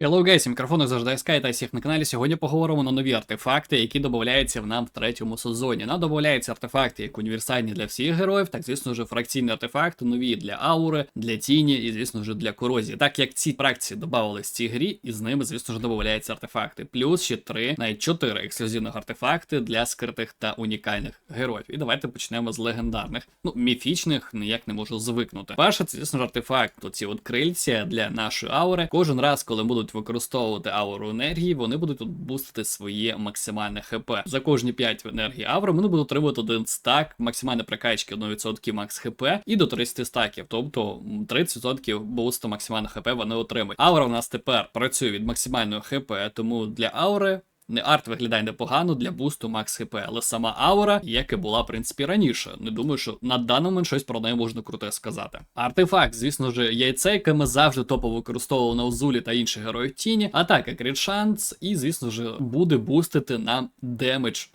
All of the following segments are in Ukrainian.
Hello guys, мікрофон завжди Sky та всіх на каналі. Сьогодні поговоримо на нові артефакти, які додаються в нам в третьому сезоні. Нам додаються артефакти як універсальні для всіх героїв, так звісно ж фракційні артефакти, нові для аури, для тіні і, звісно ж, для корозії. Так як ці фракції додавали в цій грі, і з ними, звісно ж, додаються артефакти. Плюс ще три, навіть чотири ексклюзивних артефакти для скритих та унікальних героїв. І давайте почнемо з легендарних. Ну, міфічних ніяк не можу звикнути. Перше, це, звісно ж, артефакт, оці от крильця для нашої аури. Кожен раз, коли будуть використовувати ауру енергії, вони будуть тут бустити своє максимальне ХП. За кожні 5 енергії аури вони будуть отримувати один стак, максимальне прокачки 1% макс ХП і до 30 стаків, тобто 30% бусту максимального ХП вони отримують. Аура у нас тепер працює від максимального ХП, тому для аури. Не арт виглядає непогано для бусту Макс ХП, але сама аура, як і була, в принципі, раніше. Не думаю, що на даний момент щось про неї можна круте сказати. Артефакт, звісно ж, яйце, яке ми завжди топово використовували на Узулі та інших героїв тіні. Атака крит шанс, і, звісно ж, буде бустити нам демедж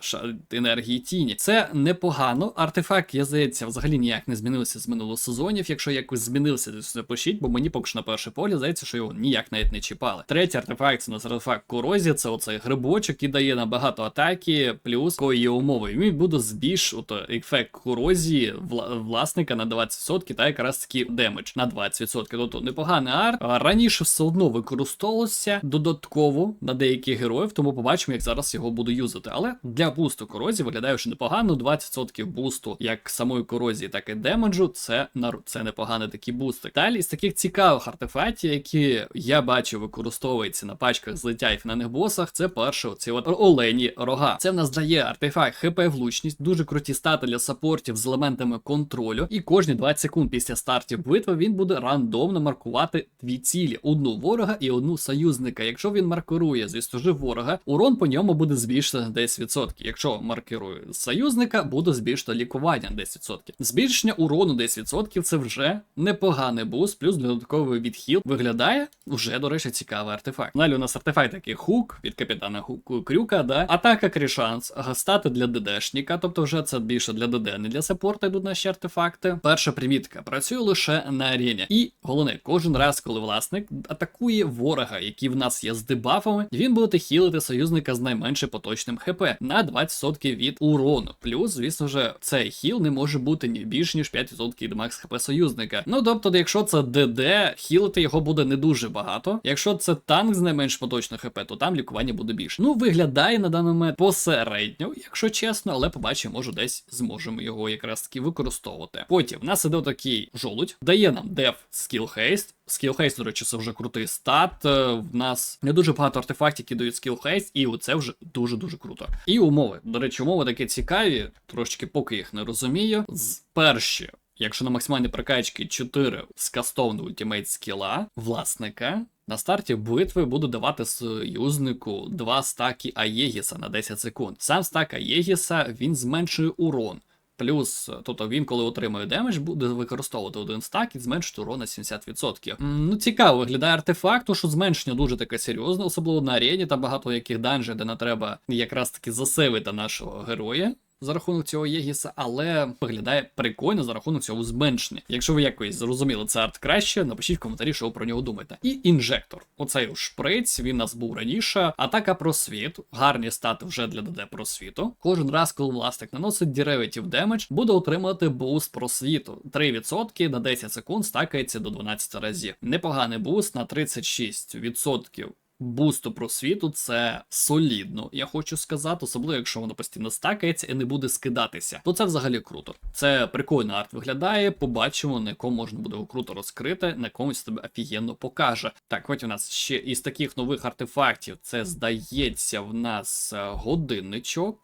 енергії тіні. Це непогано. Артефакт, я здається, взагалі ніяк не змінився з минулого сезонів. Якщо якось змінився, то напишіть, бо мені поки що на перше полі здається, що його ніяк навіть не чіпали. Третій артефакт це у нас артефакт корозії, це оцей грибочок, який дає нам багато атаки, плюс кої є умови. Він буде збільшувати ефект корозії вла- власника на 20%, та якраз таки демедж на 20%. Тобто непоганий арт. Раніше все одно використовувався додатково на деяких героїв, тому побачимо, як зараз його буду юзати. Але для бусту корозії виглядає вже непогано. 20% бусту як самої корозії, так і демеджу. Це нар- це непоганий такий бустик. Далі з таких цікавих артефактів, які я бачу, використовуються на пачках злиття і фінальних босах. Це перше, оці от олені рога. Це в нас дає артефакт ХП влучність, дуже круті стати для саппортів з елементами контролю. І кожні 20 секунд після стартів битви він буде рандомно маркувати дві цілі: одну ворога і одну союзника. Якщо він маркирує, звісно ж, ворога, урон по ньому буде збільшено на 10%. Якщо маркирує союзника, буде збільшено лікування на 10%. Збільшення урону 10% це вже непоганий буст, плюс додатковий відхил виглядає вже, до речі, цікавий артефакт. Далі у нас артефакт такий хук від капітана Хуку Крюка, да. Атака Крішанс, стати для ДДшника, тобто вже це більше для ДД, не для саппорта йдуть наші артефакти. Перша примітка працює лише на арені. І головне, кожен раз, коли власник атакує ворога, який в нас є з дебафами, він буде хілити союзника з найменше поточним ХП на 20% від урону. Плюс, звісно ж, цей хіл не може бути ні більш ніж 5% від макс ХП союзника. Ну тобто, якщо це ДД, хілити його буде не дуже багато. Якщо це танк з найменш поточним ХП, то там лікування буде більше. Ну, виглядає на даний момент посередньо, якщо чесно, але побачимо, може десь зможемо його якраз таки використовувати. Потім в нас іде такий жолудь, дає нам деф skill haste. Skill haste, до речі, це вже крутий стат. Е, В нас не дуже багато артефактів, які дають skill haste, і це вже дуже-дуже круто. І умови. До речі, умови такі цікаві, трошки поки їх не розумію. З перші. Якщо на максимальній прокачці 4 скастовно ультимейт скіла власника, на старті битви буду давати союзнику 2 стаки Аєгіса на 10 секунд. Сам стак Аєгіса він зменшує урон. Плюс, тобто він, коли отримує демедж, буде використовувати один стак і зменшити урон на 70%. Ну, цікаво виглядає артефакт, що зменшення дуже таке серйозне, особливо на арені, там багато яких данжів, де не треба якраз таки засейвити нашого героя. За рахунок цього Єгіса, але виглядає прикольно за рахунок цього зменшення. Якщо ви якось зрозуміли це арт краще, напишіть в коментарі, що ви про нього думаєте. І інжектор. Оцей шприць, він у нас був раніше. Атака просвіт, гарні стати вже для ДД просвіту. Кожен раз, коли власник наносить деревітів демедж, буде отримувати буст просвіту. 3% на 10 секунд стакається до 12 разів. Непоганий буст на 36%. Бусту просвіту це солідно, я хочу сказати, особливо якщо воно постійно стакається і не буде скидатися. То це взагалі круто. Це прикольно арт виглядає. Побачимо, на якому можна буде його круто розкрити, на комусь тебе офігенно покаже. Так, хоч у нас ще із таких нових артефактів, це здається в нас е, годинничок.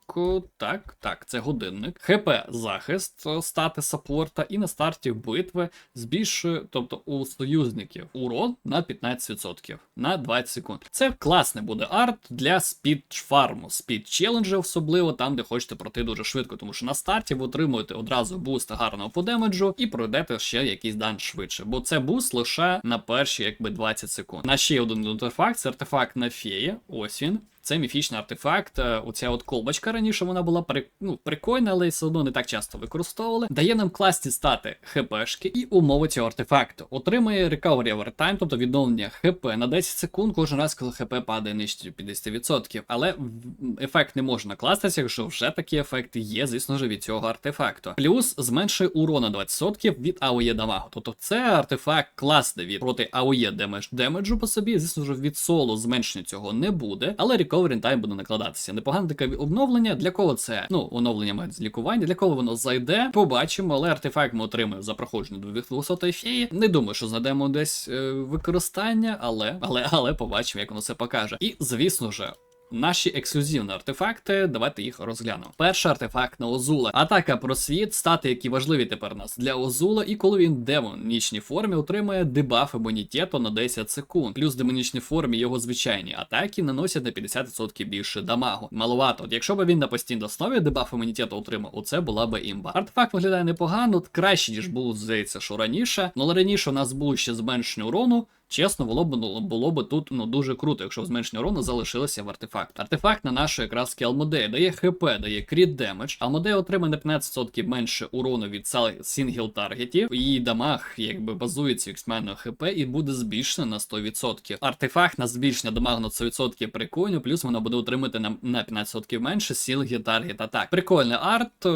Так, так, це годинник. ХП захист е, стати саппорта, і на старті битви збільшує, тобто у союзників урон на 15% на 20 секунд. Це класний буде арт для спід фарму, спід челенджів, особливо там, де хочете пройти дуже швидко, тому що на старті ви отримуєте одразу буст гарного по демеджу і пройдете ще якийсь дан швидше. Бо це буст лише на перші якби 20 секунд. На ще один артефакт, це артефакт на феї. Ось він. Це міфічний артефакт. е, Оця от колбочка раніше вона була при... ну, прикольна, але все одно не так часто використовували. Дає нам класні стати ХПшки і умови цього артефакту. Отримує recovery over time, тобто відновлення ХП на 10 секунд кожен раз, коли ХП падає нижче 50%. Але ефект не може накластися, якщо вже такі ефекти є, звісно ж, від цього артефакту. Плюс зменшує урон на 20% від AOE дамагу. Тобто це артефакт класний від проти AOE демедж демеджу по собі. Звісно ж, від соло зменшення цього не буде, але recovery time буде накладатися. Непогане таке обновлення. Для кого це? Ну, оновлення з лікування, для кого воно зайде, побачимо, але артефакт ми отримаємо за проходження до 200 феї. Не думаю, що знайдемо десь е, використання, але, але, але побачимо, як воно це покаже. І звісно ж. Наші ексклюзивні артефакти, давайте їх розглянемо. Перший артефакт на Озула. Атака просвіт, стати, які важливі тепер нас для Озула, і коли він в демонічній формі отримує дебаф імунітету на 10 секунд. Плюс демонічній формі його звичайні атаки наносять на 50% більше дамагу. Маловато. От якщо б він на постійній основі дебаф імунітету отримав, оце була би імба. Артефакт виглядає непогано, краще, ніж був, здається, що раніше. Ну але раніше у нас було ще зменшення урону. Чесно, було б ну, було б тут ну дуже круто, якщо зменшення урону залишилося в артефакт. Артефакт на нашу якраз Алмодея дає ХП, дає кріт демедж. Алмодея отримає на 15% менше урону від сінгл таргетів. Її дамаг якби базується іксменного ХП і буде збільшено на 100%. Артефакт на збільшення дамагу на 100% прикольно, плюс вона буде отримати на, на 15% менше сінгл таргет атак. Прикольний арт.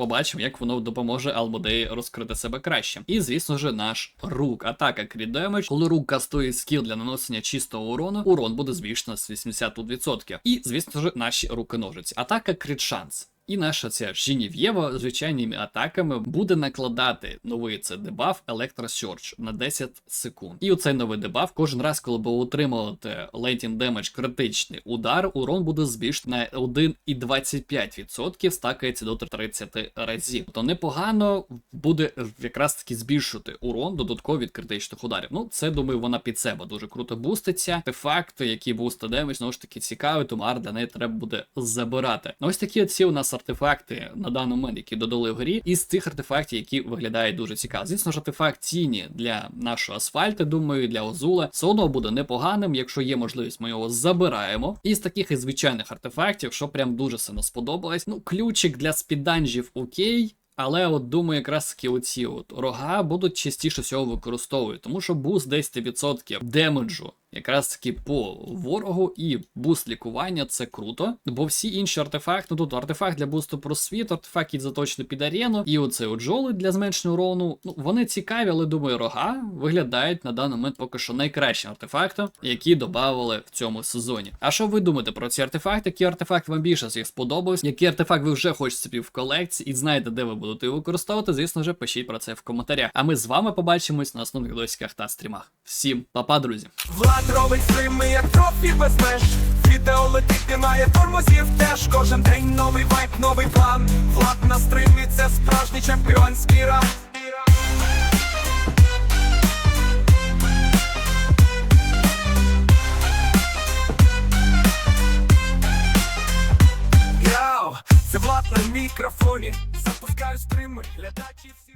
Побачимо, як воно допоможе Алмодеї розкрити себе краще. І, звісно ж, наш рук. Атака кріт демедж. Коли рук кастує скіл для наносення чистого урону, урон буде збільшено з 80%. І, звісно ж, наші руки ножиці. Атака кріт шанс. І наша ця Женів'єва звичайними атаками буде накладати новий це дебаф Electro на 10 секунд. І оцей новий дебаф кожен раз, коли ви отримуєте Latent Damage критичний удар, урон буде збільшений на 1,25%, стакається до 30 разів. То непогано буде якраз таки збільшити урон додатково від критичних ударів. Ну, це думаю, вона під себе дуже круто буститься. Артефакти, які бустить демедж, знову ж таки цікаві, тому арт для неї треба буде забирати. Ось такі оці у нас артефакти на даний момент, які додали в грі, із тих артефактів, які виглядають дуже цікаво. Звісно ж, артефакт тіні для нашого асфальту, думаю, для Озула, все одно буде непоганим. Якщо є можливість, ми його забираємо. Із таких і звичайних артефактів, що прям дуже сильно сподобалось. Ну, ключик для спідданжів окей. Але от думаю, якраз таки оці от рога будуть частіше всього використовувати, тому що буст 10% демеджу якраз таки по ворогу і буст лікування це круто. Бо всі інші артефакти, ну тут артефакт для бусту просвіт, артефакт який заточений під арену, і оцей от джоли для зменшення урону. Ну вони цікаві, але думаю, рога виглядають на даний момент поки що найкращим артефактом, які додавали в цьому сезоні. А що ви думаєте про ці артефакти? Який артефакт вам більше з них сподобався? Який артефакт ви вже хочете собі в колекції і знаєте, де ви будете використовувати? Звісно ж, пишіть про це в коментарях. А ми з вами побачимось на наступних відосиках та стрімах. Всім па-па, друзі! Робить стрими, як трофі без меж. Відео летить, немає тормозів теж. Кожен день новий вайп, новий план. Влад на стримі, це справжній чемпіонський раунд це Влад на мікрофоні. Запускаю стрими, глядачі всі